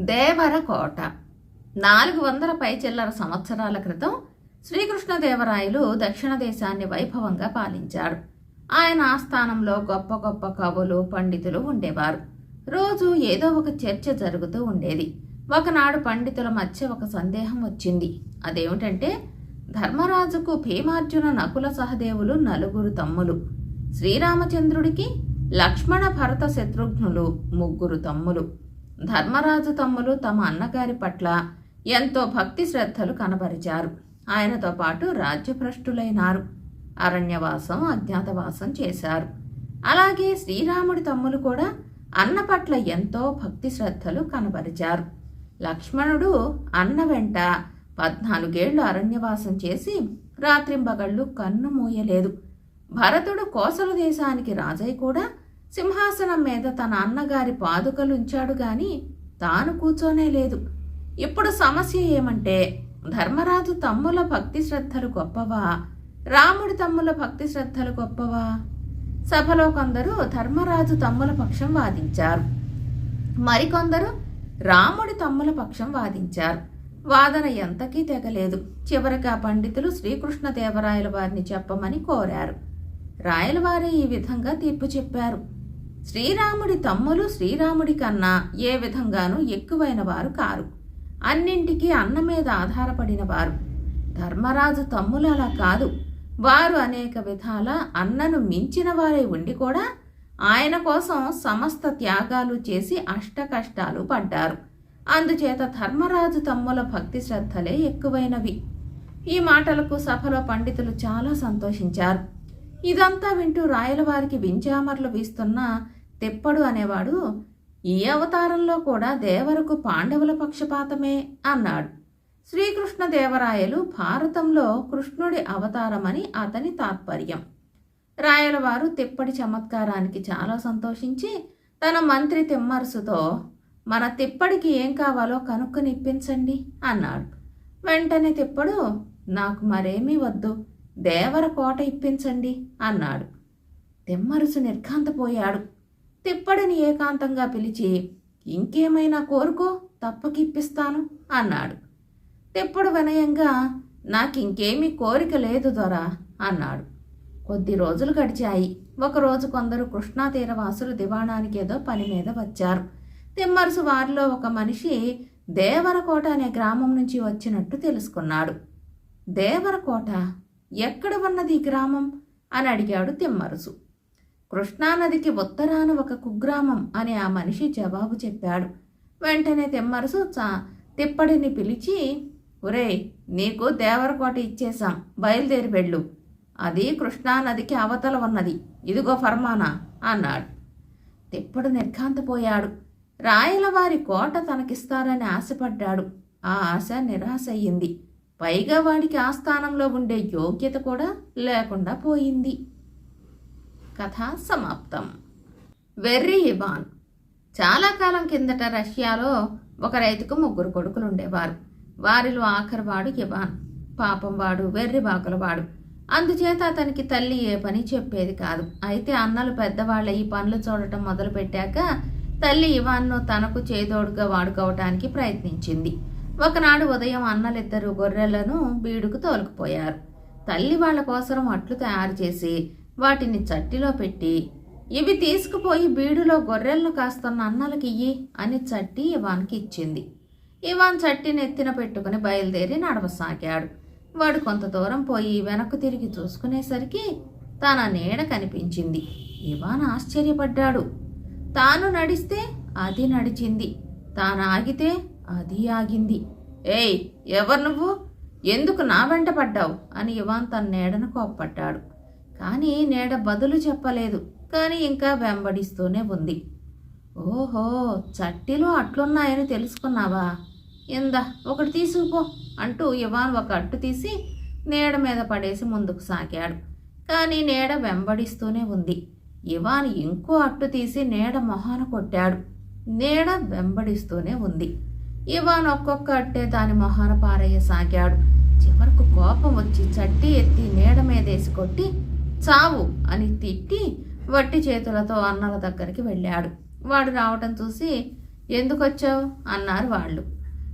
దేవరకోట. నాలుగు వందల పైచిల్లర సంవత్సరాల క్రితం శ్రీకృష్ణదేవరాయలు దక్షిణ దేశాన్ని వైభవంగా పాలించాడు ఆయన ఆస్థానంలో గొప్ప గొప్ప కవులు పండితులు ఉండేవారు. రోజు ఏదో ఒక చర్చ జరుగుతూ ఉండేది. ఒకనాడు పండితుల మధ్య ఒక సందేహం వచ్చింది. అదేమిటంటే ధర్మరాజుకు భీమార్జున నకుల సహదేవులు నలుగురు తమ్ములు. శ్రీరామచంద్రుడికి లక్ష్మణ భరత శత్రుఘ్నులు ముగ్గురు తమ్ములు. ధర్మరాజు తమ్ములు తమ అన్నగారి పట్ల ఎంతో భక్తి శ్రద్ధలు కనబరిచారు. ఆయనతో పాటు రాజ్యభ్రష్టులైనారు. అరణ్యవాసం అజ్ఞాతవాసం చేశారు. అలాగే శ్రీరాముడి తమ్ములు కూడా అన్న పట్ల ఎంతో భక్తి శ్రద్ధలు కనబరిచారు. లక్ష్మణుడు అన్న వెంట పద్నాలుగేళ్ళు అరణ్యవాసం చేసి రాత్రింబగళ్ళు కన్ను మూయలేదు. భరతుడు కోసల దేశానికి రాజై కూడా సింహాసనం మీద తన అన్నగారి పాదుకలుంచాడు గాని తాను కూర్చోనే లేదు. ఇప్పుడు సమస్య ఏమంటే ధర్మరాజు తమ్ముల భక్తి శ్రద్ధలు గొప్పవా? రాముడి తమ్ముల భక్తి శ్రద్ధలు గొప్పవా? సభలో కొందరు ధర్మరాజు తమ్ముల పక్షం వాదించారు. మరికొందరు రాముడి తమ్ముల పక్షం వాదించారు. వాదన ఎంతకీ తెగలేదు. చివరికి ఆ పండితులు శ్రీకృష్ణదేవరాయల వారిని చెప్పమని కోరారు. రాయలవారే ఈ విధంగా తీర్పు చెప్పారు. శ్రీరాముడి తమ్ములు శ్రీరాముడి కన్నా ఏ విధంగానూ ఎక్కువైన వారు కారు. అన్నింటికీ అన్న మీద ఆధారపడిన వారు. ధర్మరాజు తమ్ములు అలా కాదు. వారు అనేక విధాల అన్నను మించిన వారే ఉండి కూడా ఆయన కోసం సమస్త త్యాగాలు చేసి అష్ట కష్టాలు పడ్డారు. అందుచేత ధర్మరాజు తమ్ముల భక్తి శ్రద్ధలే ఎక్కువైనవి. ఈ మాటలకు సభలో పండితులు చాలా సంతోషించారు. ఇదంతా వింటూ రాయలవారికి వింజామర్లు వీస్తున్న తెప్పడు అనేవాడు ఈ అవతారంలో కూడా దేవరకు పాండవుల పక్షపాతమే అన్నాడు. శ్రీకృష్ణదేవరాయలు భారతంలో కృష్ణుడి అవతారమని అతని తాత్పర్యం. రాయలవారు తిప్పటి చమత్కారానికి చాలా సంతోషించి తన మంత్రి తిమ్మరుసుతో మన తిప్పడికి ఏం కావాలో కనుక్కొని ఇప్పించండి అన్నాడు. వెంటనే తిప్పడు నాకు మరేమీ వద్దు. దేవర కోట ఇప్పించండి అన్నాడు. తిమ్మరుసు నిర్ఘాంతపోయాడు. తిప్పడిని ఏకాంతంగా పిలిచి ఇంకేమైనా కోరుకో తప్పకిప్పిస్తాను అన్నాడు. తిప్పుడు వినయంగా నాకింకేమీ కోరిక లేదు దొర అన్నాడు. కొద్ది రోజులు గడిచాయి. ఒకరోజు కొందరు కృష్ణా తీరవాసులు దివాణానికి ఏదో పని మీద వచ్చారు. తిమ్మరుసు వారిలో ఒక మనిషి దేవరకోట అనే గ్రామం నుంచి వచ్చినట్టు తెలుసుకున్నాడు. దేవరకోట ఎక్కడ ఉన్నది ఈ గ్రామం? అని అడిగాడు తిమ్మరుసు. కృష్ణానదికి ఉత్తరాన ఒక కుగ్రామం అని ఆ మనిషి జవాబు చెప్పాడు. వెంటనే తిమ్మరుసు చా తిప్పడిని పిలిచి ఒరేయ్ నీకు దేవరకోట ఇచ్చేశాం. బయలుదేరి వెళ్ళు. అది కృష్ణానదికి అవతల ఉన్నది. ఇదిగో ఫర్మానా అన్నాడు. తిప్పడు నిర్ఘాంతపోయాడు. రాయలవారి కోట తనకిస్తారని ఆశపడ్డాడు. ఆ ఆశ నిరాశ అయ్యింది. పైగా వాడికి ఆ స్థానంలో ఉండే యోగ్యత కూడా లేకుండా పోయింది. కథ సమాప్తం. వెర్రి ఇవాన్. చాలా కాలం కిందట రష్యాలో ఒక రైతుకు ముగ్గురు కొడుకులు ఉండేవారు వారిలో ఆఖరివాడు ఇవాన్. పాపం వాడు వెర్రి వాడు. అందుచేత అతనికి తల్లి ఏ పని చెప్పేది కాదు. అయితే అన్నలు పెద్దవాళ్ళ ఈ పనులు చూడటం మొదలుపెట్టాక తల్లి ఇవాన్ను తనకు చేదోడుగా వాడుకోవటానికి ప్రయత్నించింది. ఒకనాడు ఉదయం అన్నలిద్దరు గొర్రెలను బీడుకు తోలుకుపోయారు. తల్లి వాళ్ళ కోసం అట్లు తయారు చేసి వాటిని చట్టిలో పెట్టి ఇవి తీసుకుపోయి బీడులో గొర్రెలను కాస్తున్న అన్నలకియ్యి అని చట్టి ఇవాన్కి ఇచ్చింది. ఇవాన్ చట్టిని ఎత్తిన పెట్టుకుని బయలుదేరి నడవసాగాడు. వాడు కొంత దూరం పోయి వెనక్కు తిరిగి చూసుకునేసరికి తన నీడ కనిపించింది. ఇవాన్ ఆశ్చర్యపడ్డాడు. తాను నడిస్తే అది నడిచింది. తాను ఆగితే అది ఆగింది. ఏయ్ ఎవరు నువ్వు? ఎందుకు నా వెంట పడ్డావు? అని ఇవాన్ తన నీడను కోప్పడ్డాడు. కానీ నీడ బదులు చెప్పలేదు. కానీ ఇంకా వెంబడిస్తూనే ఉంది. ఓహో చట్టిలో అట్లున్నాయని తెలుసుకున్నావా? ఇందా ఒకటి తీసుకుపో అంటూ ఇవాన్ ఒక అట్టు తీసి నీడ మీద పడేసి ముందుకు సాగాడు. కానీ నీడ వెంబడిస్తూనే ఉంది. ఇవాన్ ఇంకో అట్టు తీసి నీడ మొహాన కొట్టాడు. నీడ వెంబడిస్తూనే ఉంది. ఇవాన్ ఒక్కొక్క అట్టే దాని మొహాన పారేయసాగాడు. చివరకు కోపం వచ్చి చట్టి ఎత్తి నీడ మీదేసి కొట్టి చావు అని తిట్టి వట్టి చేతులతో అన్నల దగ్గరికి వెళ్ళాడు. వాడు రావటం చూసి ఎందుకొచ్చావు? అన్నారు వాళ్ళు.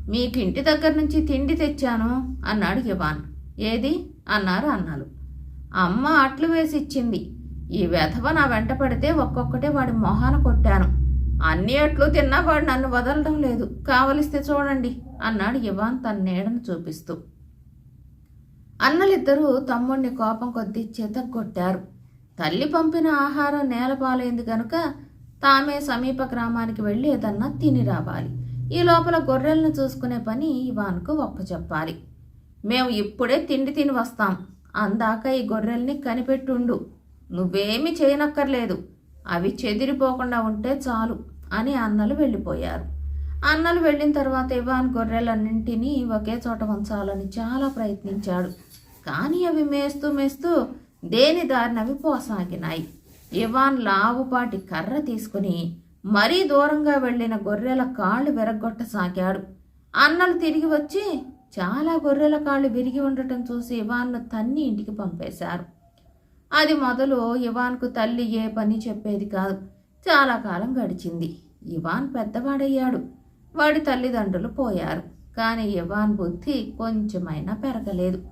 మీకు ఇంటి దగ్గర నుంచి తిండి తెచ్చాను అన్నాడు ఇవాన్. ఏది? అన్నారు అన్నలు. అమ్మ అట్లు వేసి ఇచ్చింది ఈ వెధవ నా వెంట పడితే ఒక్కొక్కటే వాడి మొహాన కొట్టాను. అన్ని అట్లు తిన్నా వాడు నన్ను వదలడం లేదు. కావలిస్తే చూడండి అన్నాడు ఇవాన్ తన నీడను చూపిస్తూ. అన్నలిద్దరూ తమ్ముణ్ణి కోపం కొద్దీ కొట్టారు తల్లి పంపిన ఆహారం నేలపాలైంది కనుక తామే సమీప గ్రామానికి వెళ్ళి ఏదన్నా తిని రావాలి. ఈ లోపల గొర్రెలను చూసుకునే పని ఇవాన్కు ఒప్పచెప్పాలి. మేము ఇప్పుడే తిండి తిని వస్తాం. అందాక ఈ గొర్రెల్ని కనిపెట్టుండు. నువ్వేమీ చేయనక్కర్లేదు. అవి చెదిరిపోకుండా ఉంటే చాలు. అని అన్నలు వెళ్ళిపోయారు. అన్నలు వెళ్ళిన తర్వాత ఇవాన్ గొర్రెలన్నింటినీ ఒకే చోట ఉంచాలని చాలా ప్రయత్నించాడు. కానీ అవి మేస్తూ మేస్తూ దేని దారినవి పోసాగినాయి. ఇవాన్ లావుపాటి కర్ర తీసుకుని మరీ దూరంగా వెళ్ళిన గొర్రెల కాళ్ళు విరగొట్టసాగాడు అన్నలు తిరిగి వచ్చి చాలా గొర్రెల కాళ్ళు విరిగి ఉండటం చూసి ఇవాన్ను తన్ని ఇంటికి పంపేశారు. అది మొదలు ఇవాన్కు తల్లి ఏ పని చెప్పేది కాదు. చాలా కాలం గడిచింది. ఇవాన్ పెద్దవాడయ్యాడు. వాడి తల్లిదండ్రులు పోయారు. కానీ ఇవాన్ బుద్ధి కొంచెమైనా పెరగలేదు.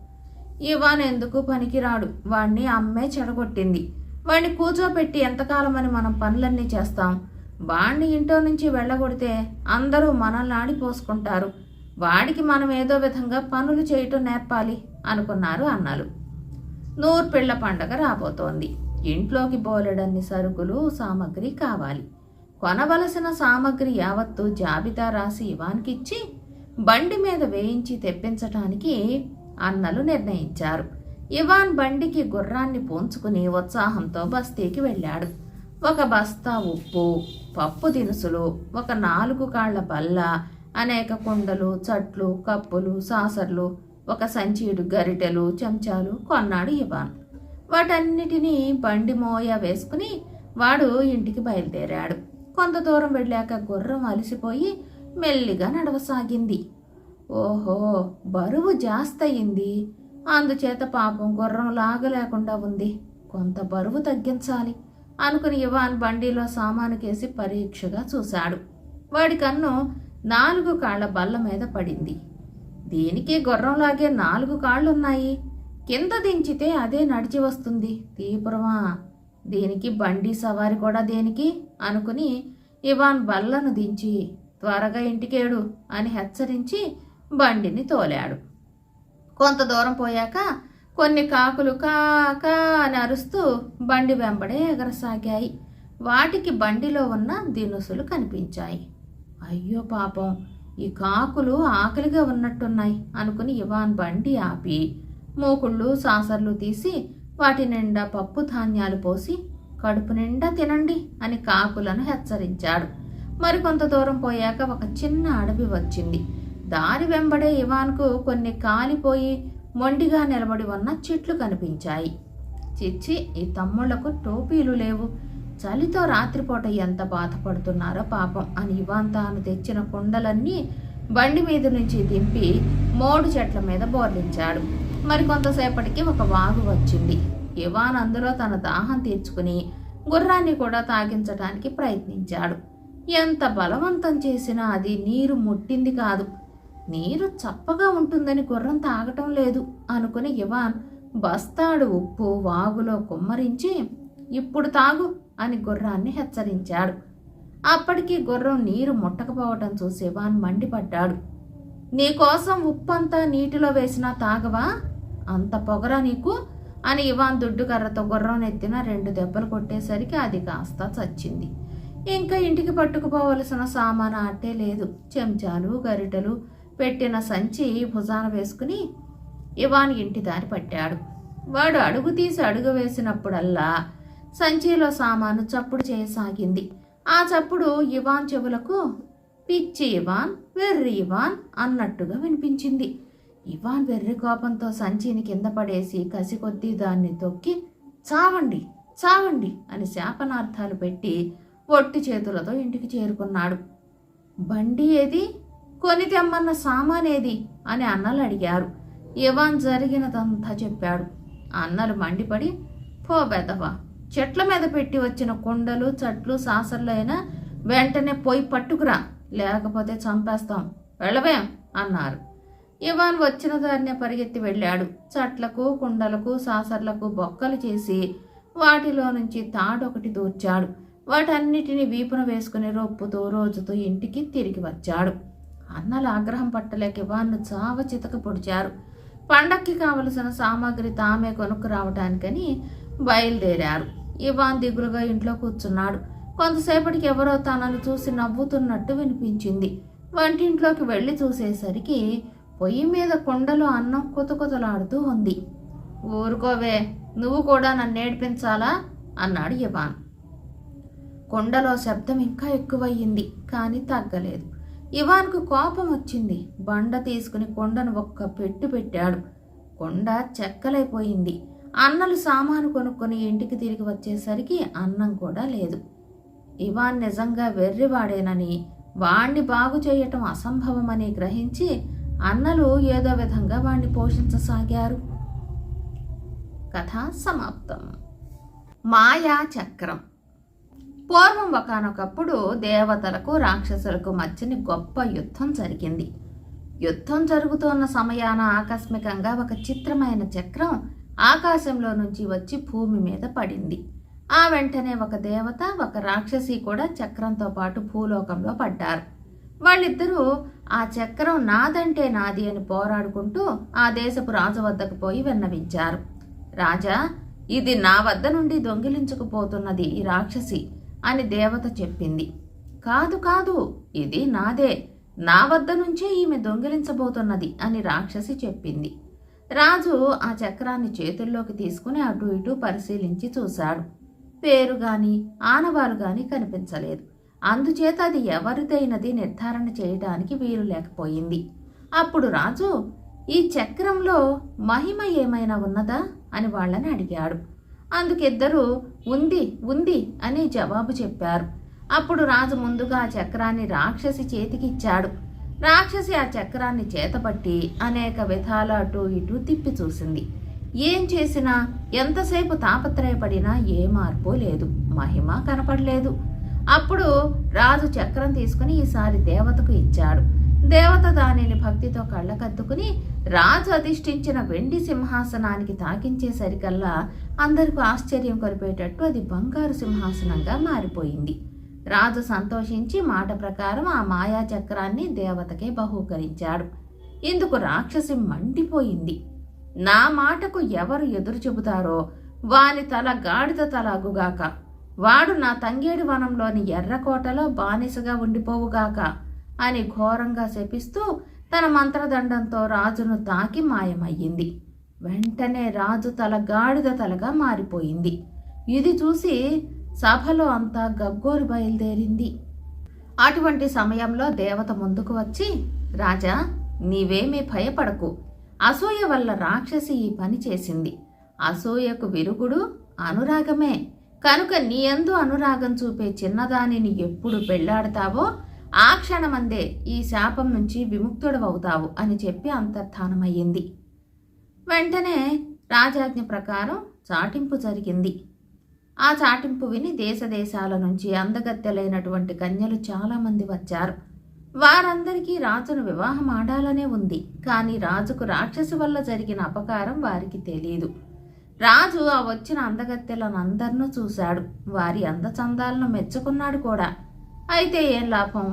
ఇవాన్ ఎందుకు పనికిరాడు? వాణ్ణి అమ్మే చెడగొట్టింది. వాణ్ణి కూర్చోపెట్టి ఎంతకాలమని మనం పనులన్నీ చేస్తాం. వాణ్ణి ఇంట్లో నుంచి వెళ్ళగొడితే అందరూ మనల్ని ఆడిపోసుకుంటారు. వాడికి మనం ఏదో విధంగా పనులు చేయటం నేర్పాలి అనుకున్నారు అన్నలు. నూర్పిళ్ళ పండగ రాబోతోంది. ఇంట్లోకి బోలెడన్ని సరుకులు సామగ్రి కావాలి. కొనవలసిన సామగ్రి యావత్తు జాబితా రాసి ఇవాన్కిచ్చి బండి మీద వేయించి తెప్పించటానికి అన్నలు నిర్ణయించారు. ఇవాన్ బండికి గుర్రాన్ని పోంచుకుని ఉత్సాహంతో బస్తీకి వెళ్ళాడు. ఒక బస్తా ఉప్పు పప్పు దినుసులు ఒక నాలుగు కాళ్ళ బల్ల అనేక కుండలు చట్లు కప్పులు సాసర్లు ఒక సంచీడు గరిటెలు చెంచాలు కొన్నాడు ఇవాన్. వాటన్నిటినీ బండి మోయ వేసుకుని వాడు ఇంటికి బయలుదేరాడు. కొంత దూరం వెళ్ళాక గుర్రం అలసిపోయి మెల్లిగా నడవసాగింది. ఓహో బరువు జాస్తయింది. అందుచేత పాపం గుర్రం లాగలేకుండా ఉంది. కొంత బరువు తగ్గించాలి అనుకుని ఇవాన్ బండిలో సామానుకేసి పరీక్షగా చూశాడు. వాడి కన్ను నాలుగు కాళ్ళ బల్ల మీద పడింది. దీనికి గుర్రంలాగే నాలుగు కాళ్ళున్నాయి? కింద దించితే అదే నడిచి వస్తుంది. తీపురమా? దీనికి బండి సవారి కూడా దేనికి? అనుకుని ఇవాన్ బల్లను దించి త్వరగా ఇంటికేడు అని హెచ్చరించి బండిని తోలాడు. కొంత దూరం పోయాక కొన్ని కాకులు కాకా అని అరుస్తూ బండి వెంబడే ఎగరసాగాయి. వాటికి బండిలో ఉన్న దినుసులు కనిపించాయి. అయ్యో పాపం ఈ కాకులు ఆకలిగా ఉన్నట్టున్నాయి అనుకుని ఇవాన్ బండి ఆపి మూకుళ్ళు సాసర్లు తీసి వాటి నిండా పప్పు ధాన్యాలు పోసి కడుపు నిండా తినండి అని కాకులను హెచ్చరించాడు. మరికొంత దూరం పోయాక ఒక చిన్న అడవి వచ్చింది. దారి వెంబడే ఇవాన్కు కొన్ని కాలిపోయి మొండిగా నిలబడి ఉన్న చెట్లు కనిపించాయి. చిచ్చి ఈ తమ్ముళ్ళకు టోపీలు లేవు. చలితో రాత్రిపూట ఎంత బాధపడుతున్నారో పాపం అని ఇవాన్ తాను తెచ్చిన కుండలన్నీ బండి మీద నుంచి దింపి మోడు చెట్ల మీద బోర్లించాడు. మరి కొంతసేపటికి ఒక వాగు వచ్చింది. ఇవాన్ అందులో తన దాహం తీర్చుకుని గుర్రాన్ని కూడా తాగించడానికి ప్రయత్నించాడు. ఎంత బలవంతం చేసినా అది నీరు ముట్టింది కాదు. నీరు చప్పగా ఉంటుందని గుర్రం తాగటం లేదు అనుకుని ఇవాన్ బస్తాడు ఉప్పు వాగులో కుమ్మరించి ఇప్పుడు తాగు అని గుర్రాన్ని హెచ్చరించాడు. అప్పటికి గుర్రం నీరు ముట్టకపోవటం చూసి ఇవాన్ మండిపడ్డాడు. నీకోసం ఉప్పంతా నీటిలో వేసినా తాగవా? అంత పొగరా నీకు? అని ఇవాన్ దుడ్డుకర్రతో గుర్రం ఎత్తిన రెండు దెబ్బలు కొట్టేసరికి అది కాస్త చచ్చింది. ఇంకా ఇంటికి పట్టుకుపోవలసిన సామాను అట్టే లేదు. చెంచాలు గరిటెలు పెట్టిన సంచి భుజాన వేసుకుని ఇవాన్ ఇంటి దారి పట్టాడు. వాడు అడుగు తీసి అడుగు వేసినప్పుడల్లా సంచిలో సామాను చప్పుడు చేయసాగింది. ఆ చప్పుడు ఇవాన్ చెవులకు పిచ్చి ఇవాన్ వెర్రి ఇవాన్ అన్నట్టుగా వినిపించింది. ఇవాన్ వెర్రి కోపంతో సంచిని కింద పడేసి కసికొద్దీ దాన్ని తొక్కి చావండి చావండి అని శాపనార్థాలు పెట్టి ఒట్టి చేతులతో ఇంటికి చేరుకున్నాడు. బండి ఏది? కొని తెమ్మన్న సామానేది అని అన్నలు అడిగారు. ఇవాన్ జరిగినదంతా చెప్పాడు. అన్నలు మండిపడి పో బెదవా చెట్ల మీద పెట్టి వచ్చిన కుండలు చట్లు సాసర్లు అయినా వెంటనే పోయి పట్టుకురా లేకపోతే చంపేస్తాం. వెళ్ళవేం అన్నారు. ఇవాన్ వచ్చిన దారినే పరిగెత్తి వెళ్ళాడు. చట్లకు కుండలకు సాసర్లకు బొక్కలు చేసి వాటిలో నుంచి తాడొకటి దూర్చాడు. వాటన్నిటిని వీపున వేసుకుని రొప్పుతూ రోజుతూ ఇంటికి తిరిగి వచ్చాడు. అన్నల ఆగ్రహం పట్టలేక ఇవాన్ను చావ చితక పొడిచారు. పండక్కి కావలసిన సామాగ్రి తామే కొనుక్కు రావటానికని బయలుదేరారు. ఇవాన్ దిగులుగా ఇంట్లో కూర్చున్నాడు. కొంతసేపటికి ఎవరో తనను చూసి నవ్వుతున్నట్టు వినిపించింది. వంటింట్లోకి వెళ్ళి చూసేసరికి పొయ్యి మీద కుండలో అన్నం కుతకుతలాడుతూ ఉంది. ఊరుకోవే నువ్వు కూడా నన్ను నేర్పించాలా అన్నాడు ఇవాన్ కొండలో శబ్దం ఇంకా ఎక్కువయ్యింది కానీ తగ్గలేదు. ఇవాన్కు కోపం వచ్చింది. బండ తీసుకుని కొండను ఒక్క పెట్టు పెట్టాడు. కొండ చెక్కలైపోయింది. అన్నలు సామాను కొనుక్కొని ఇంటికి తిరిగి వచ్చేసరికి అన్నం కూడా లేదు. ఇవాన్ నిజంగా వెర్రివాడేనని వాణ్ణి బాగు చేయటం అసంభవమని గ్రహించి అన్నలు ఏదో విధంగా వాణ్ణి పోషించసాగారు. కథ సమాప్తం. మాయా చక్రం. పూర్వం ఒకనొకప్పుడు దేవతలకు రాక్షసులకు మధ్యని గొప్ప యుద్ధం జరిగింది. యుద్ధం జరుగుతున్న సమయాన ఆకస్మికంగా ఒక చిత్రమైన చక్రం ఆకాశంలో నుంచి వచ్చి భూమి మీద పడింది. ఆ వెంటనే ఒక దేవత ఒక రాక్షసి కూడా చక్రంతో పాటు భూలోకంలో పడ్డారు. వాళ్ళిద్దరూ ఆ చక్రం నాదంటే నాది అని పోరాడుకుంటూ ఆ దేశపు రాజు వద్దకు పోయి విన్నవించారు. రాజా ఇది నా వద్ద నుండి దొంగిలించుకుపోతున్నది ఈ రాక్షసి అని దేవత చెప్పింది. కాదు కాదు ఇది నాదే. నా వద్ద నుంచే ఈమె దొంగిలించబోతున్నది అని రాక్షసి చెప్పింది. రాజు ఆ చక్రాన్ని చేతుల్లోకి తీసుకుని అటు ఇటు పరిశీలించి చూశాడు. పేరు గాని ఆనవాలు గాని కనిపించలేదు. అందుచేత అది ఎవరిదైనది నిర్ధారణ చేయడానికి వీలు లేకపోయింది. అప్పుడు రాజు ఈ చక్రంలో మహిమ ఏమైనా ఉన్నదా? అని వాళ్ళని అడిగాడు. అందుకిద్దరూ ఉంది ఉంది అని జవాబు చెప్పారు. అప్పుడు రాజు ముందుగా ఆ చక్రాన్ని రాక్షసి చేతికిచ్చాడు రాక్షసి ఆ చక్రాన్ని చేతపట్టి అనేక విధాలు అటు ఇటు తిప్పి చూసింది. ఏం చేసినా ఎంతసేపు తాపత్రయపడినా ఏ మార్పు లేదు. మహిమ కనపడలేదు. అప్పుడు రాజు చక్రం తీసుకుని ఈసారి దేవతకు ఇచ్చాడు. దేవత దానిని భక్తితో కళ్ళకద్దుకుని రాజు అధిష్ఠించిన వెండి సింహాసనానికి తాకించేసరికల్లా అందరికీ ఆశ్చర్యం కొరిపేటట్టు అది బంగారు సింహాసనంగా మారిపోయింది. రాజు సంతోషించి మాట ప్రకారం ఆ మాయా చక్రాన్ని దేవతకే బహూకరించాడు. ఇందుకు రాక్షసి మండిపోయింది. నా మాటకు ఎవరు ఎదురు చెబుతారో వాని తల గాడిద తలాగుగాక వాడు నా తంగేడి వనంలోని ఎర్రకోటలో బానిసగా ఉండిపోవుగాక అని ఘోరంగా శపిస్తూ తన మంత్రదండంతో రాజును తాకి మాయమయ్యింది. వెంటనే రాజు తల గాడిద తలగా మారిపోయింది. ఇది చూసి సభలో అంతా గగ్గోలు బయలుదేరింది. అటువంటి సమయంలో దేవత ముందుకు వచ్చి రాజా నీవేమీ భయపడకు. అసూయ వల్ల రాక్షసి ఈ పని చేసింది. అసూయకు విరుగుడు అనురాగమే. కనుక నీ ఎందు అనురాగం చూపే చిన్నదానిని ఎప్పుడు పెళ్ళాడతావో ఆ క్షణమందే ఈ శాపం నుంచి విముక్తుడవవుతావు అని చెప్పి అంతర్ధానమయ్యింది. వెంటనే రాజాజ్ఞ ప్రకారం చాటింపు జరిగింది. ఆ చాటింపు విని దేశదేశాల నుంచి అందగత్తెలైనటువంటి కన్యలు చాలామంది వచ్చారు. వారందరికీ రాజును వివాహం ఆడాలనే ఉంది. కానీ రాజుకు రాక్షసు వల్ల జరిగిన అపకారం వారికి తెలియదు రాజు ఆ వచ్చిన అందగత్తెలను అందరినూ చూశాడు. వారి అందచందాలను మెచ్చుకున్నాడు కూడా. అయితే ఏం లాభం?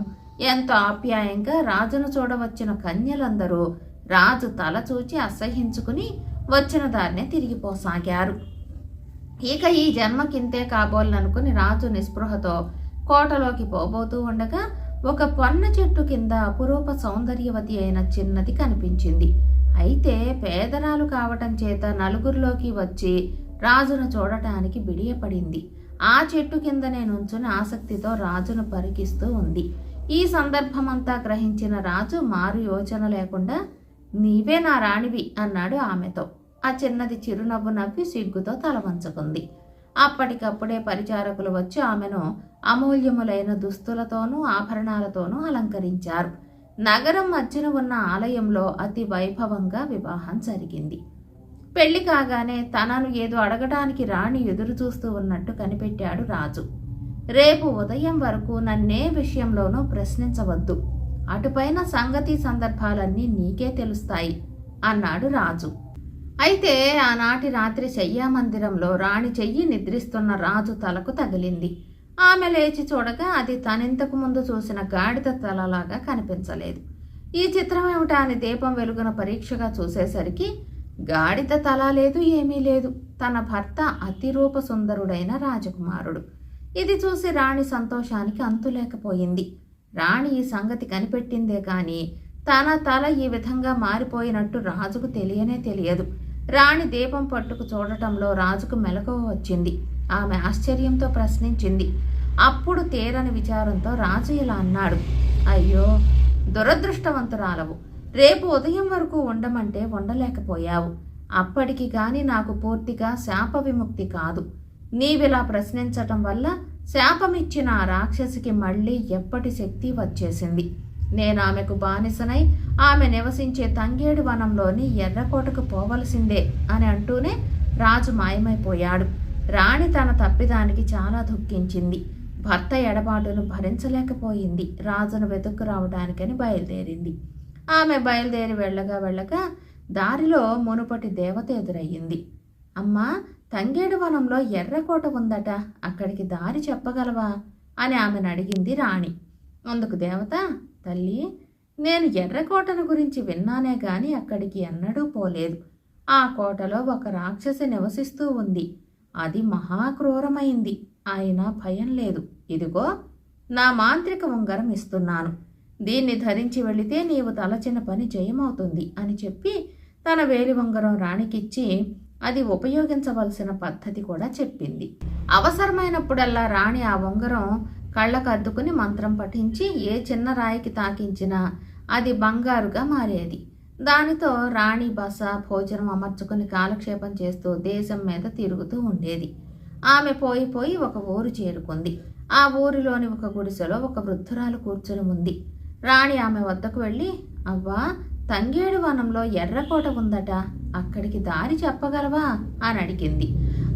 ఎంతో ఆప్యాయంగా రాజును చూడవచ్చిన కన్యలందరూ రాజు తల చూచి అసహించుకుని వచ్చిన దారినే తిరిగిపోసాగారు ఇక ఈ జన్మకింతే కాబోలనుకుని రాజు నిస్పృహతో కోటలోకి పోబోతూ ఉండగా ఒక పొన్న చెట్టు కింద అపురూప సౌందర్యవతి అయిన చిన్నది కనిపించింది. అయితే పేదరాలు కావటం చేత నలుగురిలోకి వచ్చి రాజును చూడటానికి బిడియపడింది. ఆ చెట్టు కిందనే నుంచుని ఆసక్తితో రాజును పరికిస్తూ ఉంది. ఈ సందర్భమంతా గ్రహించిన రాజు మారు యోచన లేకుండా నీవే నా రాణివి అన్నాడు ఆమెతో. ఆ చిన్నది చిరునవ్వు నవ్వి సిగ్గుతో తలవంచుకుంది అప్పటికప్పుడే పరిచారకులు వచ్చి ఆమెను అమూల్యములైన దుస్తులతోనూ ఆభరణాలతోనూ అలంకరించారు. నగరం మధ్యన ఉన్న ఆలయంలో అతి వైభవంగా వివాహం జరిగింది. పెళ్ళి కాగానే తనను ఏదో అడగడానికి రాణి ఎదురు చూస్తూ ఉన్నట్టు కనిపెట్టాడు రాజు. రేపు ఉదయం వరకు నన్నే విషయంలోనూ ప్రశ్నించవద్దు. అటుపైన సంగతి సందర్భాలన్నీ నీకే తెలుస్తాయి అన్నాడు రాజు. అయితే ఆనాటి రాత్రి శయ్యామందిరంలో రాణి చెయ్యి నిద్రిస్తున్న రాజు తలకు తగిలింది. ఆమె లేచి చూడగా అది తనింతకు ముందు చూసిన గాడిద తలలాగా కనిపించలేదు. ఈ చిత్రం ఏమిటా అని దీపం వెలుగున పరీక్షగా చూసేసరికి గాడిద తల లేదు ఏమీ లేదు. తన భర్త అతిరూప సుందరుడైన రాజకుమారుడు. ఇది చూసి రాణి సంతోషానికి అంతులేకపోయింది రాణి ఈ సంగతి కనిపెట్టిందే కానీ తన తల ఈ విధంగా మారిపోయినట్టు రాజుకు తెలియనే తెలియదు. రాణి దీపం పట్టుకు చూడటంలో రాజుకు మెలకువ వచ్చింది. ఆమె ఆశ్చర్యంతో ప్రశ్నించింది. అప్పుడు తేరని విచారంతో రాజు ఇలా అన్నాడు. అయ్యో దురదృష్టవంతురాలవు. రేపు ఉదయం వరకు ఉండమంటే ఉండలేకపోయావు. అప్పటికి గాని నాకు పూర్తిగా శాప విముక్తి కాదు. నీవిలా ప్రశ్నించటం వల్ల శాపమిచ్చిన ఆ రాక్షసికి మళ్ళీ ఎప్పటి శక్తి వచ్చేసింది. నేను ఆమెకు బానిసనై ఆమె నివసించే తంగేడు వనంలోని ఎర్రకోటకు పోవలసిందే అని అంటూనే రాజు మాయమైపోయాడు. రాణి తన తప్పిదానికి చాలా దుఃఖించింది. భర్త ఎడబాటును భరించలేకపోయింది. రాజును వెతుక్కు రావడానికని బయలుదేరింది. ఆమె బయలుదేరి వెళ్ళగా వెళ్ళగా దారిలో మునుపటి దేవత ఎదురయ్యింది. అమ్మా తంగేడు వనంలో ఎర్రకోట ఉందట. అక్కడికి దారి చెప్పగలవా? అని ఆమెను అడిగింది రాణి. అందుకు దేవత తల్లి నేను ఎర్రకోటను గురించి విన్నానే గాని అక్కడికి ఎన్నడూ పోలేదు. ఆ కోటలో ఒక రాక్షసి నివసిస్తూ ఉంది. అది మహాక్రూరమైంది. ఆయన భయం లేదు. ఇదిగో నా మాంత్రిక ఉంగరం ఇస్తున్నాను. దీన్ని ధరించి వెళితే నీవు తలచిన పని జయమవుతుంది అని చెప్పి తన వేలి ఉంగరం రాణికిచ్చి అది ఉపయోగించవలసిన పద్ధతి కూడా చెప్పింది. అవసరమైనప్పుడల్లా రాణి ఆ ఉంగరం కళ్ళకు అద్దుకుని మంత్రం పఠించి ఏ చిన్న రాయికి తాకించినా అది బంగారుగా మారేది. దానితో రాణి బస భోజనం అమర్చుకుని కాలక్షేపం చేస్తూ దేశం మీద తిరుగుతూ ఉండేది. ఆమె పోయి పోయి ఒక ఊరు చేరుకుంది. ఆ ఊరిలోని ఒక గుడిసెలో ఒక వృద్ధురాలు కూర్చుని ఉంది. రాణి ఆమె వద్దకు వెళ్ళి అవ్వా తంగేడు వనంలో ఎర్రకోట ఉందట. అక్కడికి దారి చెప్పగలవా? అని అడిగింది.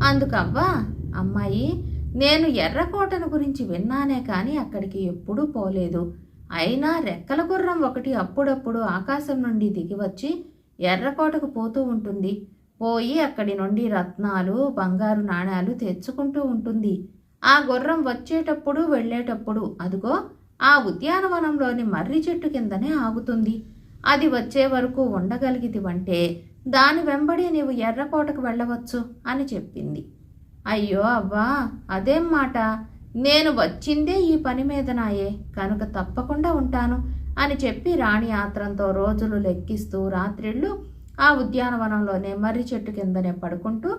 అందుకవ్వా అమ్మాయి నేను ఎర్రకోటను గురించి విన్నానే కానీ అక్కడికి ఎప్పుడూ పోలేదు. అయినా రెక్కల గుర్రం ఒకటి అప్పుడప్పుడు ఆకాశం నుండి దిగివచ్చి ఎర్రకోటకు పోతూ ఉంటుంది. పోయి అక్కడి నుండి రత్నాలు బంగారు నాణాలు తెచ్చుకుంటూ ఉంటుంది. ఆ గుర్రం వచ్చేటప్పుడు వెళ్ళేటప్పుడు అదిగో ఆ ఉద్యానవనంలోని మర్రి చెట్టు కిందనే ఆగుతుంది. అది వచ్చే వరకు ఉండగలిగితివంటే దాని వెంబడి నీవు ఎర్రకోటకు వెళ్ళవచ్చు అని చెప్పింది. అయ్యో అవ్వా అదేం మాట? నేను వచ్చిందే ఈ పని మీదనాయే కనుక తప్పకుండా ఉంటాను అని చెప్పి రాణి ఆత్రంతో రోజులు లెక్కిస్తూ రాత్రిళ్ళు ఆ ఉద్యానవనంలోనే మర్రి చెట్టు కిందనే పడుకుంటూ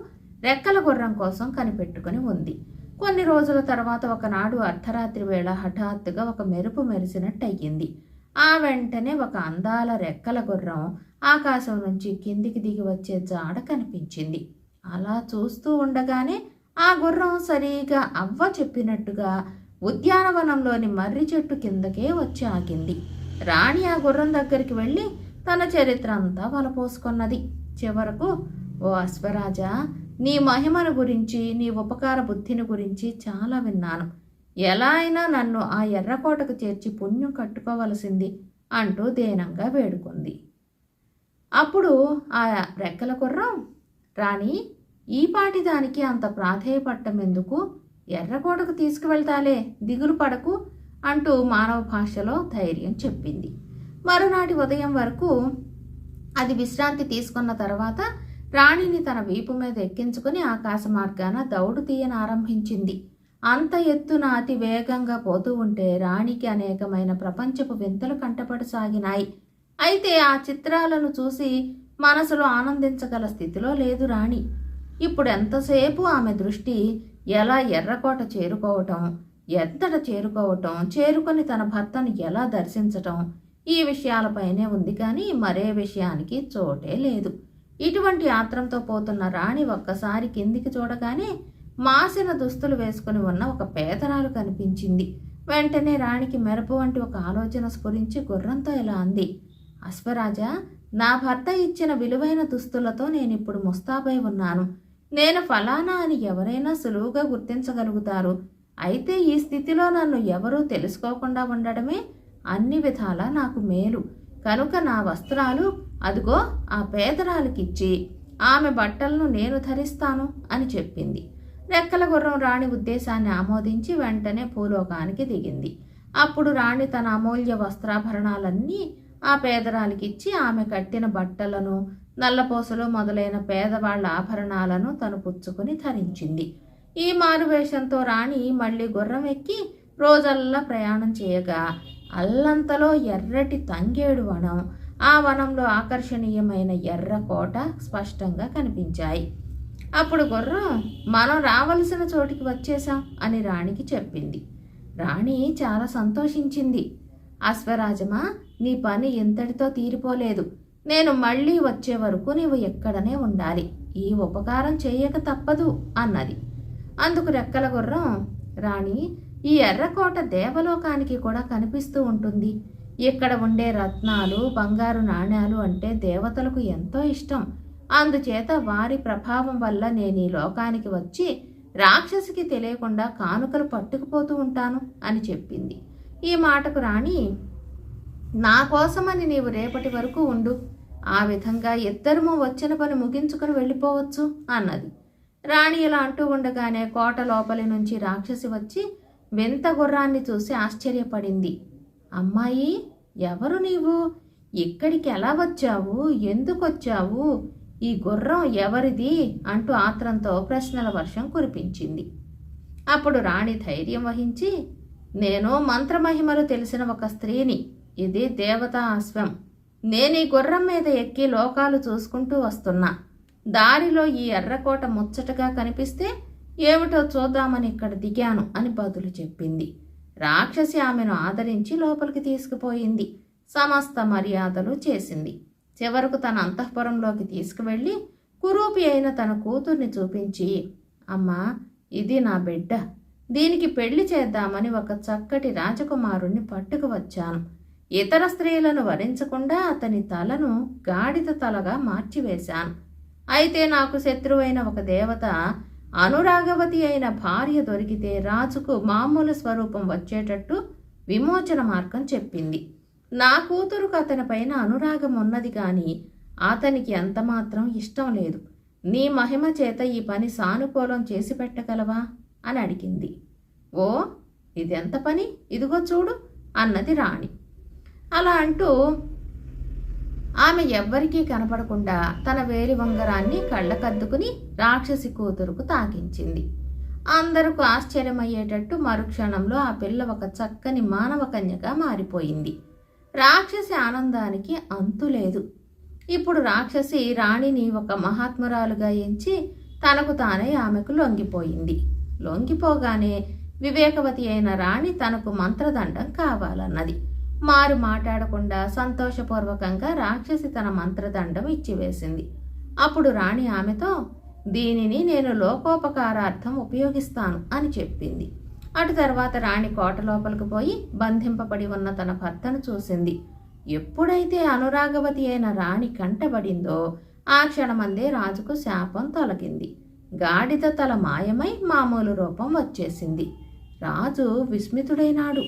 రెక్కల గుర్రం కోసం కనిపెట్టుకుని ఉంది. కొన్ని రోజుల తర్వాత ఒకనాడు అర్ధరాత్రి వేళ హఠాత్తుగా ఒక మెరుపు మెరిసినట్టు అయ్యింది ఆ వెంటనే ఒక అందాల రెక్కల గుర్రం ఆకాశం నుంచి కిందికి దిగి వచ్చే జాడ కనిపించింది. అలా చూస్తూ ఉండగానే ఆ గుర్రం సరిగా అవ్వ చెప్పినట్టుగా ఉద్యానవనంలోని మర్రి చెట్టు కిందకే వచ్చి ఆగింది. రాణి ఆ గుర్రం దగ్గరికి వెళ్ళి తన చరిత్ర అంతా వలపోసుకున్నది. చివరకు ఓ అశ్వరాజా నీ మహిమను గురించి నీ ఉపకార బుద్ధిని గురించి చాలా విన్నాను. ఎలా అయినా నన్ను ఆ ఎర్రకోటకు చేర్చి పుణ్యం కట్టుకోవలసింది అంటూ దీనంగా వేడుకుంది. అప్పుడు ఆ రెక్కల గుర్రం రాణి ఈ పాటి దానికి అంత ప్రాధేయపట్టం ఎందుకు? ఎర్రకోటకు తీసుకువెళ్తాలే దిగులు పడకు అంటూ మానవ భాషలో ధైర్యం చెప్పింది. మరునాటి ఉదయం వరకు అది విశ్రాంతి తీసుకున్న తర్వాత రాణిని తన వీపు మీద ఎక్కించుకుని ఆకాశ మార్గాన దౌడు తీయనారంభించింది అంత ఎత్తున అతి వేగంగా పోతూ ఉంటే రాణికి అనేకమైన ప్రపంచపు వింతలు కంటపడసాగినాయి అయితే ఆ చిత్రాలను చూసి మనసులో ఆనందించగల స్థితిలో లేదు రాణి. ఇప్పుడు ఎంతసేపు ఆమె దృష్టి ఎలా ఎర్రకోట చేరుకోవటం ఎంతట చేరుకోవటం చేరుకొని తన భర్తను ఎలా దర్శించటం ఈ విషయాలపైనే ఉంది కానీ మరే విషయానికి చోటే లేదు. ఇటువంటి ఆత్రంతో పోతున్న రాణి ఒక్కసారి కిందికి చూడగానే మాసిన దుస్తులు వేసుకుని ఉన్న ఒక పేదరాలు కనిపించింది. వెంటనే రాణికి మెరపు వంటి ఒక ఆలోచన స్ఫురించి గుర్రంతో ఇలా అంది అశ్వరాజా నా భర్త ఇచ్చిన విలువైన దుస్తులతో నేను ఇప్పుడు ముస్తాబై ఉన్నాను. నేను ఫలానా అని ఎవరైనా సులువుగా గుర్తించగలుగుతారు. అయితే ఈ స్థితిలో నన్ను ఎవరూ తెలుసుకోకుండా ఉండడమే అన్ని విధాలా నాకు మేలు. కనుక నా వస్త్రాలు అదిగో ఆ పేదరాలకిచ్చి ఆమె బట్టలను నేను ధరిస్తాను అని చెప్పింది. రెక్కల గుర్రం రాణి ఉద్దేశాన్ని ఆమోదించి వెంటనే భూలోకానికి దిగింది. అప్పుడు రాణి తన అమూల్య వస్త్రాభరణాలన్నీ ఆ పేదరాలికిచ్చి ఆమె కట్టిన బట్టలను నల్లపోసలు మొదలైన పేదవాళ్ళ ఆభరణాలను తను పుచ్చుకుని ధరించింది. ఈ మారువేషంతో రాణి మళ్ళీ గుర్రం ఎక్కి రోజల్లా ప్రయాణం చేయగా అల్లంతలో ఎర్రటి తంగేడు వనం. ఆ వనంలో ఆకర్షణీయమైన ఎర్ర కోట స్పష్టంగా కనిపించాయి. అప్పుడు గుర్రం మనం రావలసిన చోటికి వచ్చేసాం అని రాణికి చెప్పింది. రాణి చాలా సంతోషించింది. అశ్వరాజమా నీ పని ఇంతటితో తీరిపోలేదు. నేను మళ్ళీ వచ్చే వరకు నీవు ఎక్కడనే ఉండాలి. ఈ ఉపకారం చేయక తప్పదు అన్నది. అందుకు రెక్కల గుర్రం రాణి ఈ ఎర్రకోట దేవలోకానికి కూడా కనిపిస్తూ ఉంటుంది. ఇక్కడ ఉండే రత్నాలు బంగారు నాణ్యాలు అంటే దేవతలకు ఎంతో ఇష్టం. అందుచేత వారి ప్రభావం వల్ల నేను ఈ లోకానికి వచ్చి రాక్షసికి తెలియకుండా కానుకలు పట్టుకుపోతూ ఉంటాను అని చెప్పింది. ఈ మాటకు రాణి నా కోసమని నీవు రేపటి వరకు ఉండు. ఆ విధంగా ఇద్దరము వచ్చిన పని ముగించుకుని వెళ్ళిపోవచ్చు అన్నది. రాణి ఇలా అంటూ ఉండగానే కోట లోపలి నుంచి రాక్షసి వచ్చి వింత గుర్రాన్ని చూసి ఆశ్చర్యపడింది. అమ్మాయి ఎవరు నీవు? ఇక్కడికి ఎలా వచ్చావు? ఎందుకు వచ్చావు? ఈ గుర్రం ఎవరిది? అంటూ ఆత్రంతో ప్రశ్నల వర్షం కురిపించింది. అప్పుడు రాణి ధైర్యం వహించి నేను మంత్రమహిమలు తెలిసిన ఒక స్త్రీని ఇది దేవతా అశ్వం. నేను ఈ గుర్రం మీద ఎక్కి లోకాలు చూసుకుంటూ వస్తున్నా. దారిలో ఈ ఎర్రకోట ముచ్చటగా కనిపిస్తే ఏమిటో చూద్దామని ఇక్కడ దిగాను అని బదులు చెప్పింది. రాక్షసి ఆమెను ఆదరించి లోపలికి తీసుకుపోయింది. సమస్త మర్యాదలు చేసింది. చివరకు తన అంతఃపురంలోకి తీసుకువెళ్ళి కురూపి అయిన తన కూతుర్ని చూపించి అమ్మా ఇది నా బిడ్డ. దీనికి పెళ్ళి చేద్దామని ఒక చక్కటి రాజకుమారుణ్ణి పట్టుకు వచ్చాను ఇతర స్త్రీలను వరించకుండా అతని తలను గాడిద తలగా మార్చివేశాను. అయితే నాకు శత్రువైన ఒక దేవత అనురాగవతి అయిన భార్య దొరికితే రాజుకు మామూలు స్వరూపం వచ్చేటట్టు విమోచన మార్గం చెప్పింది. నా కూతురుకు అతని పైన అనురాగం ఉన్నది కానీ అతనికి ఎంతమాత్రం ఇష్టం లేదు. నీ మహిమ చేత ఈ పని సానుకూలం చేసి పెట్టగలవా? అని అడిగింది. ఓ ఇదెంత పని? ఇదిగో చూడు అన్నది రాణి. అలా అంటూ ఆమె ఎవ్వరికీ కనపడకుండా తన వేలి ఉంగరాన్ని కళ్ళకద్దుకుని రాక్షసి కూతురుకు తాకించింది. అందరకు ఆశ్చర్యమయ్యేటట్టు మరుక్షణంలో ఆ పిల్ల ఒక చక్కని మానవ కన్యగా మారిపోయింది. రాక్షసి ఆనందానికి అంతు లేదు. ఇప్పుడు రాక్షసి రాణిని ఒక మహాత్మురాలుగా ఎంచి తనకు తానే ఆమెకు లొంగిపోయింది. లొంగిపోగానే వివేకవతి అయిన రాణి తనకు మంత్రదండం కావాలన్నది. మారు మాట్లాడకుండా సంతోషపూర్వకంగా రాక్షసి తన మంత్రదండం ఇచ్చివేసింది. అప్పుడు రాణి ఆమెతో దీనిని నేను లోకోపకారార్థం ఉపయోగిస్తాను అని చెప్పింది. అటు తర్వాత రాణి కోట లోపలికి పోయి బంధింపబడి ఉన్న తన భర్తను చూసింది. ఎప్పుడైతే అనురాగవతి అయిన రాణి కంటబడిందో ఆ క్షణమందే రాజుకు శాపం తొలగింది. గాడిద తల మాయమై మామూలు రూపం వచ్చేసింది. రాజు విస్మితుడైనాడు.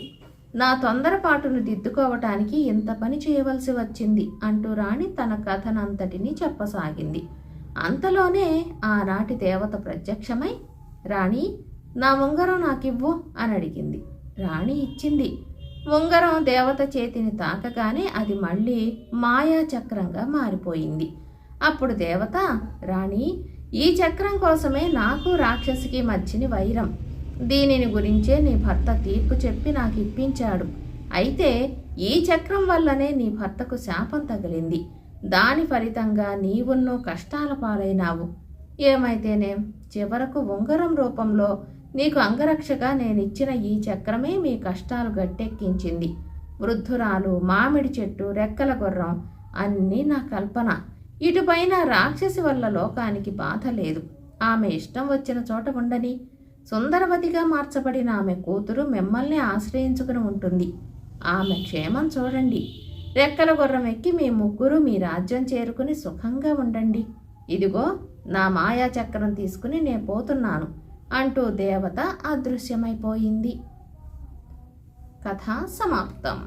నా తొందరపాటును దిద్దుకోవటానికి ఇంత పని చేయవలసి వచ్చింది అంటూ రాణి తన కథనంతటినీ చెప్పసాగింది. అంతలోనే ఆనాటి దేవత ప్రత్యక్షమై రాణి నా ఉంగరం నాకివ్వు అని అడిగింది. రాణి ఇచ్చింది. ఉంగరం దేవత చేతిని తాకగానే అది మళ్ళీ మాయా చక్రంగా మారిపోయింది. అప్పుడు దేవత రాణి ఈ చక్రం కోసమే నాకు రాక్షసికి మధ్యని వైరం. దీనిని గురించే నీ భర్త తీర్పు చెప్పి నాకు ఇప్పించాడు. అయితే ఈ చక్రం వల్లనే నీ భర్తకు శాపం తగిలింది. దాని ఫలితంగా నీవున్నో కష్టాల పాలైనావు. ఏమైతేనేం చివరకు ఉంగరం రూపంలో నీకు అంగరక్షగా నేనిచ్చిన ఈ చక్రమే మీ కష్టాలు గట్టెక్కించింది. వృద్ధురాలు మామిడి చెట్టు రెక్కల గుర్రం అన్నీ నా కల్పన. ఇటుపైన రాక్షసి వల్ల లోకానికి బాధ లేదు. ఆమె ఇష్టం వచ్చిన చోట ఉండని సుందరవతిగా మార్చబడిన ఆమె కూతురు మిమ్మల్ని ఆశ్రయించుకుని ఉంటుంది. ఆమె క్షేమం చూడండి. రెక్కల గుర్రం ఎక్కి మీ ముగ్గురు మీ రాజ్యం చేరుకుని సుఖంగా ఉండండి. ఇదిగో నా మాయా చక్రం తీసుకుని నేను పోతున్నాను అంటూ దేవత అదృశ్యమైపోయింది. కథ సమాప్తం.